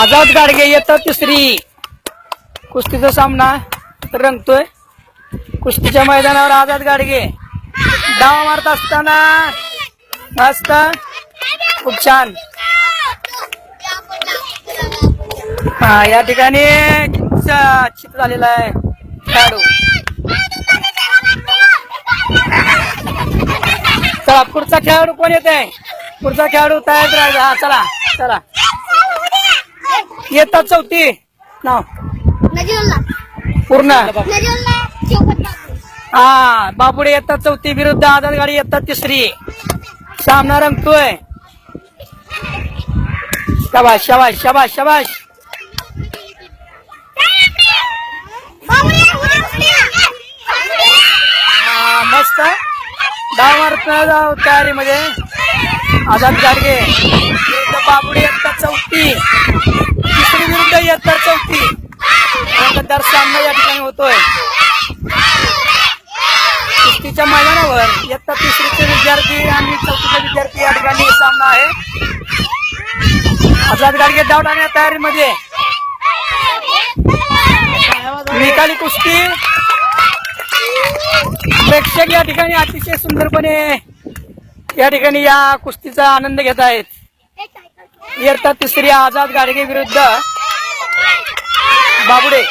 आझाद गाडगे येतात तिसरी. कुस्तीचा सामना रंगतोय. कुस्तीच्या मैदानावर आझाद गाडगे. डाव मारत असताना मस्त. खूप छान. हा या ठिकाणी चित झालेला आहे. खेळाडू. चला पुढचा खेळाडू कोण येत आहे पुढचा खेळाडू तयार राहायचा हा चला चला. येतात चौथी. नाव? पूर्ण. हा बाबुडे येतात चौथी विरुद्ध आझाद गाडी येतात तिसरी. सामना रंगतोय. शाबाश शाबाश शाबाश शाबाश हा, मस्त. डाव मारत तयारीमध्ये. आझाद गाडगे. बाबुडे येतात चौथी. विरुद्ध येतात चौथी? रंगतदार सामना या ठिकाणी होतोय. कुस्तीच्या मैदानावर इयत्ता तिसरीचे विद्यार्थी आणि चौथीचे विद्यार्थी या ठिकाणी सामना आहे. आझाद गाडगे डाव टाकण्या तयारीमध्ये. निकाली कुस्ती. प्रेक्षक या ठिकाणी अतिशय सुंदरपणे या ठिकाणी या कुस्तीचा आनंद घेत आहेत. इयत्ता तिसरी आझाद गाडगे विरुद्ध. बाबुडे.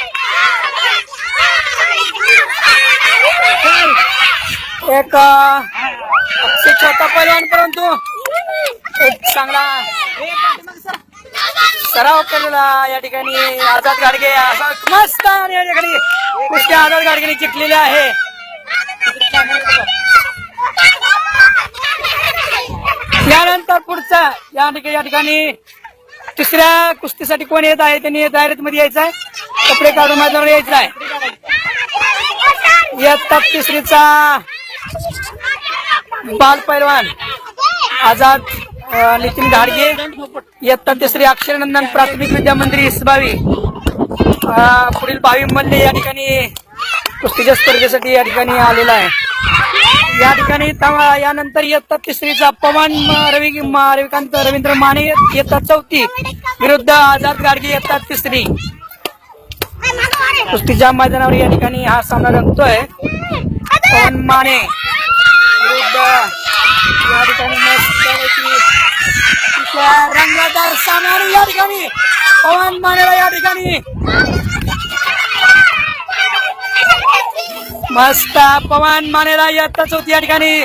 एक छोटा पैलवान परंतु एक चांगला सराव केलेला या ठिकाणी आझाद गाडगे असा मस्त आणि या ठिकाणी कुठल्या आझाद गाडगेने जिंकलेले आहे. यानंतर पुढचा या ठिकाणी या ठिकाणी तिसऱ्या कुस्तीसाठी कोण येत आहे? त्यांनी दायरेत मध्ये यायचं आहे. कपडे काढून माझ्यावर यायचं आहे. इयत्ता तिसरीचा बाल पैलवान आझाद नितीन घाडगे. इयत्ता तिसरी अक्षरनंदन प्राथमिक विद्या मंदिर इसबावी. पुढील बावी मल्ले या ठिकाणी कुस्तीच्या स्पर्धेसाठी या ठिकाणी आलेला आहे. ठिकाणी यानंतर इयत्ता तिसरीचा पवन रवी रविकांत रवींद्र माने इयत्ता चौथी. विरुद्ध आझाद गाडगे इयत्ता तिसरी. कुस्तीच्या मैदानावर या ठिकाणी हा सामना रंगतोय. पवन माने विरुद्ध या ठिकाणी रंगदार सामना या ठिकाणी पवन मानेला या ठिकाणी मस्त पवन मानेला येताच होती या ठिकाणी.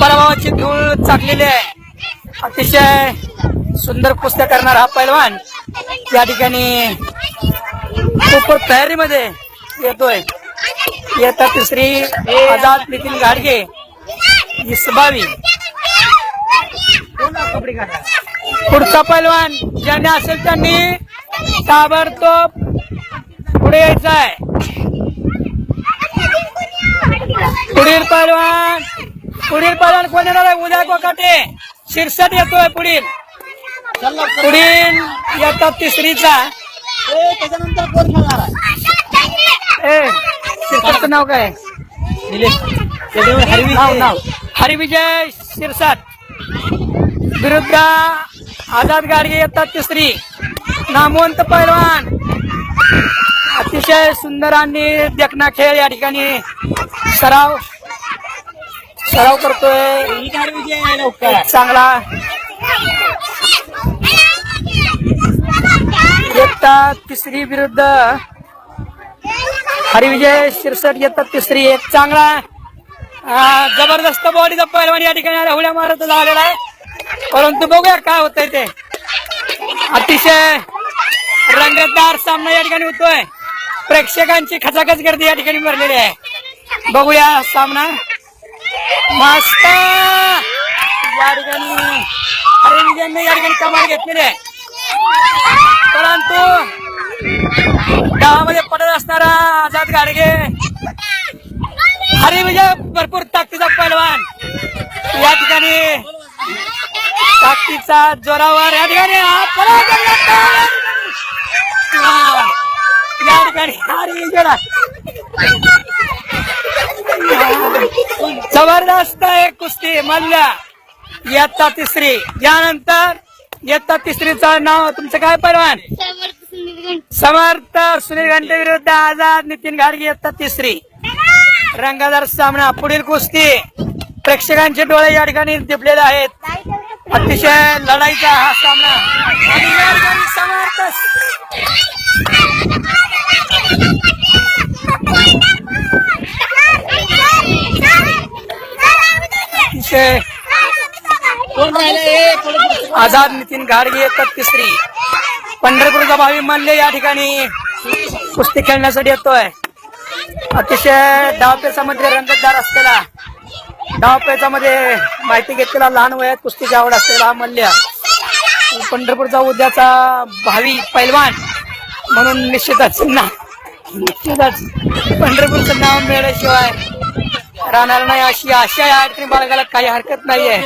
पराभवाची धूळ चाकलेली आहे. अतिशय सुंदर कुस्त्या करणार हा पैलवान या ठिकाणी खूप तयारीमध्ये येतोय. येता तिसरी आझाद नितीन गाडगे इसबावी. पुढचा पैलवान ज्याने असेल त्यांनी ताबडतोब पुढे यायचा आहे पुढील पैलवान पुढील पैलवान कोण येणार आहे? उद्या गोकाटे. शिरसट येतोय पुढील. पुढील येतात तिसरीचा. त्याच्यानंतर कोण खेळणार आहे? ए शिरसटचं नाव काय? नाव नाव. हरिविजय शिरसाट विरुद्ध आझाद गाडगे येतात तिसरी. नामवंत पैलवान अतिशय सुंदर आणि देखना खेळ या ठिकाणी सराव सराव करतोय. ही चांगला. एकता तिसरी विरुद्ध. हरिविजय शिरसट येतात तिसरी एक. चांगला. जबरदस्त बॉडीचा पैलवान या ठिकाणी हुड्या मारत झालेला आहे. परंतु बघूया काय होतंय ते. अतिशय रंगतदार सामना या ठिकाणी होतोय. प्रेक्षकांची खचाखच गर्दी या ठिकाणी भरलेली आहे. बघूया सामना. मस्त! या ठिकाणी अरे विजयने या ठिकाणी कमाल घेतलेली आहे. परंतु गावामध्ये पडत असणारा आझाद गाडगे हरिविजय भरपूर ताकदीचा पैलवान. या ठिकाणी ताकदीचा जोरावर या ठिकाणी जबरदस्त आहे कुस्ती मल्ल्या. इयत्ता तिसरी. यानंतर इयत्ता तिसरीचं नाव तुमचं काय परवान? समर्थ सुनील घंटे विरुद्ध आझाद नितीन घाडगे इयत्ता तिसरी. रंगादार सामना पुढील कुस्ती. प्रेक्षकांचे डोळे या ठिकाणी दिपलेले आहेत. अतिशय लढाईचा हा सामना. समर्थ कोण राहिले? आझाद नितीन घाडगे येतात तिसरी. पंढरपूरचा भावी मानले या ठिकाणी. कुस्ती खेळण्यासाठी येतोय. अतिशय डावपेचामध्ये रंगतदार असलेला. डावपेचामध्ये माहिती घेतलेला लहान वयात कुस्तीची आवड असलेला हा मल्ल्या. पंढरपूरचा उद्याचा भावी पैलवान म्हणून निश्चितच ना. पंढरपूरचं नाव मिळाल्याशिवाय राहणार नाही अशी आशा या ठिकाणी बाळगायला काही हरकत नाहीये.